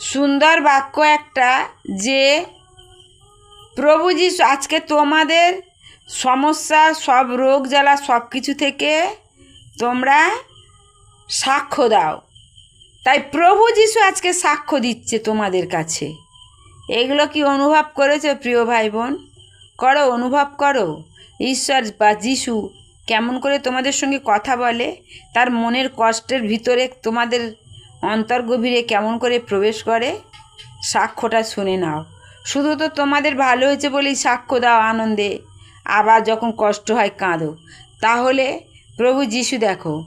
সুন্দর বাক্য একটা যে প্রভু যিশু আজকে তোমাদের সমস্যা, সব রোগ জ্বালা, সব কিছু থেকে তোমরা সাক্ষ্য দাও। তাই প্রভু যিশু আজকে সাক্ষ্য দিচ্ছে তোমাদের কাছে। এগুলো কি অনুভব করেছ প্রিয় ভাই বোন করো, অনুভব করো। ঈশ্বর বা যিশু কেমন করে তোমাদের সঙ্গে কথা বলে, তার মনের কষ্টের ভিতরে তোমাদের অন্তর গভীরে কেমন করে প্রবেশ করে? সাক্ষ্যটা শুনে নাও। শুধু তো তোমাদের ভালো হয়েছে বলেই সাক্ষ্য দাও আনন্দে। আবার যখন কষ্ট হয় কাঁদো। তাহলে প্রভু যিশু দেখো,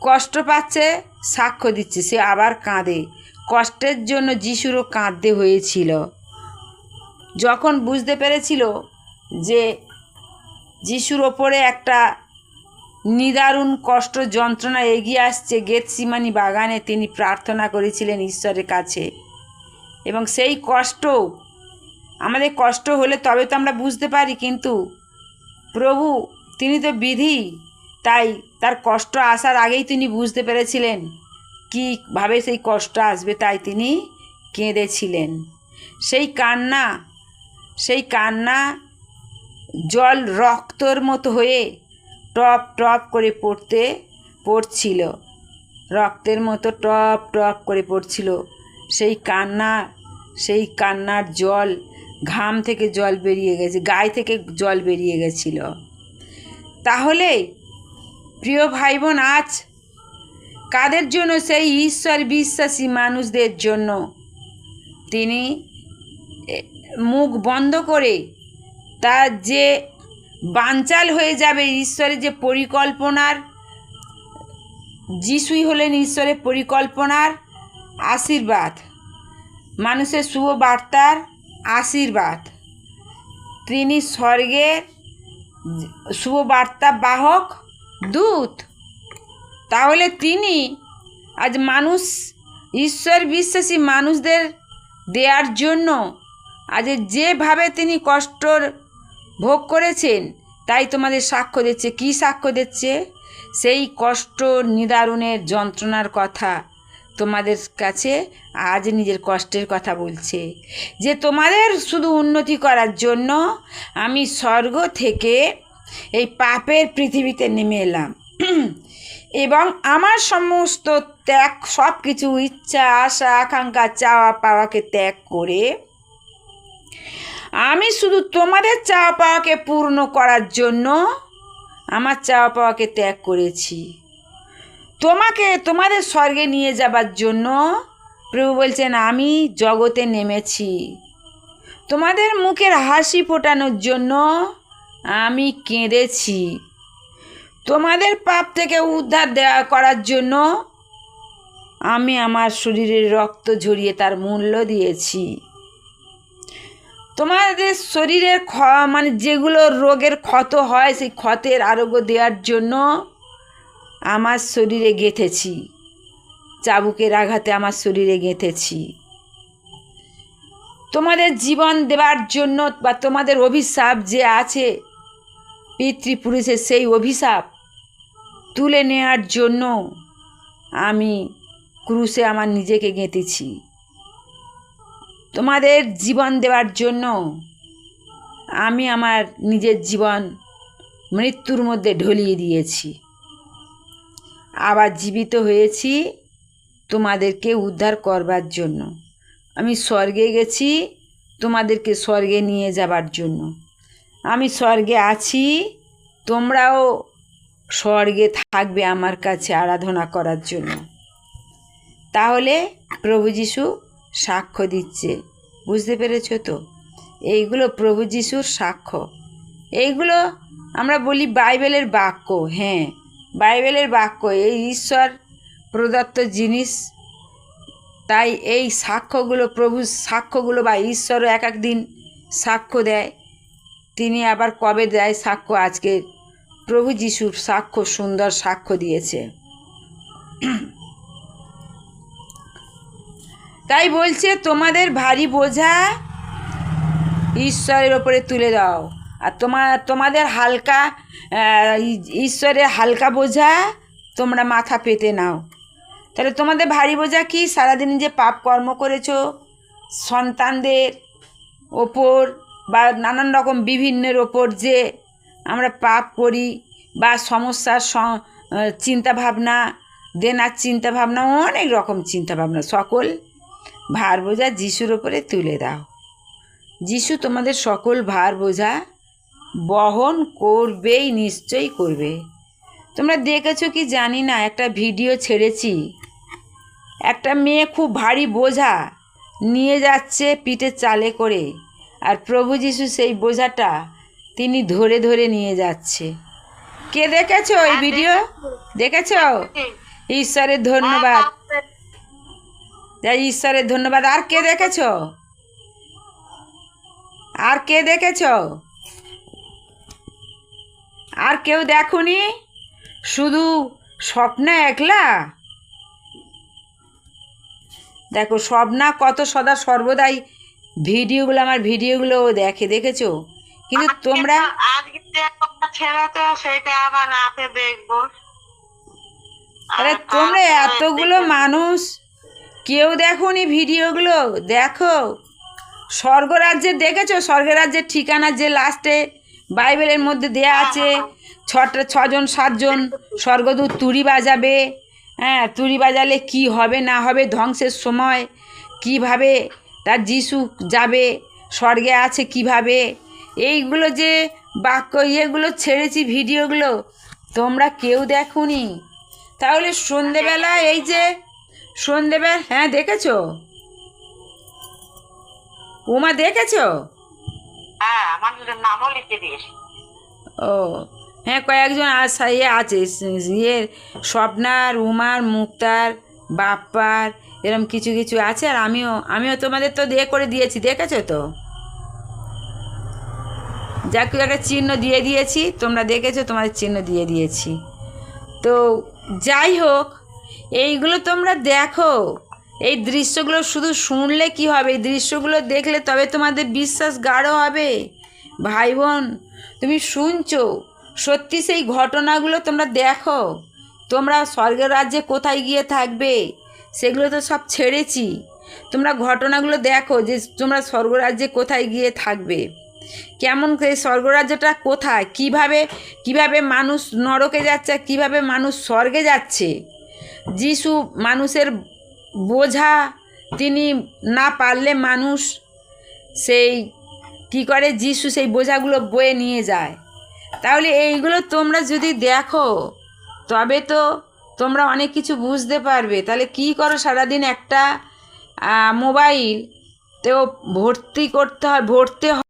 কষ্ট পাচ্ছে, সাক্ষ্য দিচ্ছে, সে আবার কাঁদে। কষ্টের জন্য যিশুরও কাঁদতে হয়েছিল। যখন বুঝতে পেরেছিল যে যিশুর ওপরে একটা নিদারুণ কষ্ট যন্ত্রণা এগিয়ে আসছে গেতসিমানি বাগানে। তিনি প্রার্থনা করেছিলেন ঈশ্বরের কাছে। এবং সেই কষ্ট, আমাদের কষ্ট হলে তবে তো আমরা বুঝতে পারি, কিন্তু প্রভু, তিনি তো বিধি। তাই তার কষ্ট আসার আগেই তিনি বুঝতে পেরেছিলেন কীভাবে সেই কষ্ট আসবে। তাই তিনি কেঁদেছিলেন। সেই কান্না সেই কান্না জল রক্তর মতো হয়ে টপ টপ করে পড়তে পড়ছিল। রক্তের মতো টপ টপ করে পড়ছিল। সেই কান্না, সেই কান্নার জল ঘাম থেকে জল বেরিয়ে গেছে, গায়ে থেকে জল বেরিয়ে গেছিল। তাহলে প্রিয় ভাই বোন আজ কাদের জন্য সেই ঈশ্বর বিশ্বাসী মানুষদের জন্য তিনি মুখ বন্ধ করে তার যে বানচাল হয়ে যাবে ঈশ্বরের যে পরিকল্পনার। যিশুই হলেন ঈশ্বরের পরিকল্পনার আশীর্বাদ। মানুষের শুভ বার্তার আশীর্বাদ। তিনি স্বর্গের শুভ বার্তা বাহক দূত। তাহলে তিনি আজ মানুষ, ঈশ্বর বিশ্বাসী মানুষদের দেওয়ার জন্য আজ যেভাবে তিনি কষ্টর ভোগ করেছেন, তাই তোমাদের সাক্ষ্য দিচ্ছে। কি সাক্ষ্য দিচ্ছে? সেই কষ্ট নিদারুণের যন্ত্রণার কথা তোমাদের কাছে আজ নিজের কষ্টের কথা বলছে। যে তোমাদের শুধু উন্নতি করার জন্য আমি স্বর্গ থেকে এই পাপের পৃথিবীতে নেমে এলাম। এবং আমার সমস্ত ত্যাগ সব কিছু ইচ্ছা, আশা, আকাঙ্ক্ষা, চাওয়া, পাওয়াকে ত্যাগ করে আমি শুধু তোমাদের চাওয়া পাওয়াকে পূর্ণ করার জন্য আমার চাওয়া পাওয়াকে ত্যাগ করেছি। তোমাকে তোমাদের স্বর্গে নিয়ে যাবার জন্য প্রভু বলছেন, আমি জগতে নেমেছি। তোমাদের মুখের হাসি ফোটানোর জন্য আমি কেঁদেছি। তোমাদের পাপ থেকে উদ্ধার দেওয়া করার জন্য আমি আমার শরীরের রক্ত ঝরিয়ে তার মূল্য দিয়েছি। তোমাদের শরীরের খ মানে যেগুলো রোগের ক্ষত হয়, সেই ক্ষতের আরোগ্য দেওয়ার জন্য আমার শরীরে গেঁথেছি। চাবুকের আঘাতে আমার শরীরে গেঁথেছি। তোমাদের জীবন দেওয়ার জন্য বা তোমাদের অভিশাপ যে আছে, পিতৃপুরুষের সেই অভিশাপ তুলে নেওয়ার জন্য আমি ক্রুশে আমার নিজেকে গেঁথেছি। তোমাদের জীবন দেওয়ার জন্য আমি আমার নিজের জীবন মৃত্যুর মধ্যে ঢলিয়ে দিয়েছি। আবার জীবিত হয়েছি তোমাদেরকে উদ্ধার করবার জন্য। আমি স্বর্গে গেছি তোমাদেরকে স্বর্গে নিয়ে যাবার জন্য। আমি স্বর্গে আছি, তোমরাও স্বর্গে থাকবে আমার কাছে আরাধনা করার জন্য। তাহলে প্রভু যিশু সাক্ষ্য দিচ্ছে। বুঝতে পেরেছ তো? এইগুলো প্রভু যিশুর সাক্ষ্য। এইগুলো আমরা বলি বাইবেলের বাক্য হ্যাঁ। বাইবেলের বাক্য, এই ঈশ্বর প্রদত্ত জিনিস। তাই এই সাক্ষ্যগুলো, প্রভু সাক্ষ্যগুলো বা ঈশ্বরও এক এক দিন সাক্ষ্য দেয়। তিনি আবার কবে দেয় সাক্ষ্য? আজকে প্রভু যিশুর সাক্ষ্য, সুন্দর সাক্ষ্য দিয়েছে। তাই বলছে, তোমাদের ভারী বোঝা ঈশ্বরের ওপরে তুলে দাও। আর তোমার তোমাদের হালকা ঈশ্বরের হালকা বোঝা তোমরা মাথা পেতে নাও। তাহলে তোমাদের ভারী বোঝা কি? সারাদিন যে পাপ কর্ম করেছ, সন্তানদের ওপর বা নানান রকম বিভিন্নের ওপর যে আমরা পাপ করি বা সমস্যার চিন্তাভাবনা, দেনার চিন্তাভাবনা, অনেক রকম চিন্তাভাবনা, সকল ভার বোঝা যিশুর ওপরে তুলে দাও। যিশু তোমাদের সকল ভার বোঝা বহন করবেই নিশ্চয়ই করবে। তোমরা দেখেছ কি জানি না একটা ভিডিও ছেড়েছি। একটা মেয়ে খুব ভারী বোঝা নিয়ে যাচ্ছে পিঠে চালে করে আর প্রভু যিশু সেই বোঝাটা তিনি ধরে ধরে নিয়ে যাচ্ছে। কে দেখেছ এই ভিডিও? দেখেছ? ঈশ্বরের ধন্যবাদ। যাই ঈশ্বরের ধন্যবাদ। আর কে দেখেছ? আর কে দেখেছ? আর কেউ দেখনি? শুধু স্বপ্নে একলা? দেখো স্বপ্না কত সদা সর্বদাই ভিডিওগুলো আমার ভিডিওগুলো দেখে দেখেছ? কিন্তু তোমরা আরে তোমরা এতগুলো মানুষ কেউ দেখোনি ভিডিওগুলো? দেখো। স্বর্গরাজ্যের দেখেছ? স্বর্গরাজ্যের ঠিকানা যে লাস্টে বাইবেলের মধ্যে দেয়া আছে। ছটা, ছজন, সাতজন স্বর্গদূত তুড়ি বাজাবে। হ্যাঁ তুড়ি বাজালে কি হবে, না হবে, ধ্বংসের সময় কীভাবে তার যিশু যাবে, স্বর্গে আছে কীভাবে? এইগুলো যে বাক্য, ইয়েগুলো ছেড়েছি ভিডিওগুলো, তোমরা কেউ দেখোনি? তাহলে সন্ধেবেলা এই যে সন্ধেবেলা হ্যাঁ দেখেছ? উমা দেখেছ? হ্যাঁ আমার নামও লিখে দিয়েছে। ও হ্যাঁ কয়েকজন ইয়ে আছে ইয়ে স্বপ্নার উমার মুক্তার বাপ্পার এরম কিছু কিছু আছে আর আমিও আমিও তোমাদের তো দিয়ে করে দিয়েছি দেখেছ তো? যাকে একটা চিহ্ন দিয়ে দিয়েছি তোমরা দেখেছ তোমাদের চিহ্ন দিয়ে দিয়েছি। তো যাই হোক এইগুলো তোমরা দেখো। এই দৃশ্যগুলো শুধু শুনলে কি হবে? এই দৃশ্যগুলো দেখলে তবে তোমাদের বিশ্বাস গাঢ় হবে। ভাই বোন, তুমি শুনছো? সত্যি সেই ঘটনাগুলো তোমরা দেখো। তোমরা স্বর্গের রাজ্যে কোথায় গিয়ে থাকবে? সেগুলো তো সব ছেড়েছি। তোমরা ঘটনাগুলো দেখো যে তোমরা স্বর্গরাজ্যে কোথায় গিয়ে থাকবে। কেমন সেই স্বর্গরাজ্যটা কোথায়? কীভাবে কীভাবে মানুষ নরকে যাচ্ছে কীভাবে মানুষ স্বর্গে যাচ্ছে? যিশু মানুষের বোঝা তিনি না পারলে মানুষ সেই কি করে? যিশু সেই বোঝাগুলো বয়ে নিয়ে যায়। তাহলে এইগুলো তোমরা যদি দেখো, তবে তো তোমরা অনেক কিছু বুঝতে পারবে। তাহলে কি করো? সারাদিন একটা মোবাইল তো ভর্তি করতে হয়, ভরতে হয়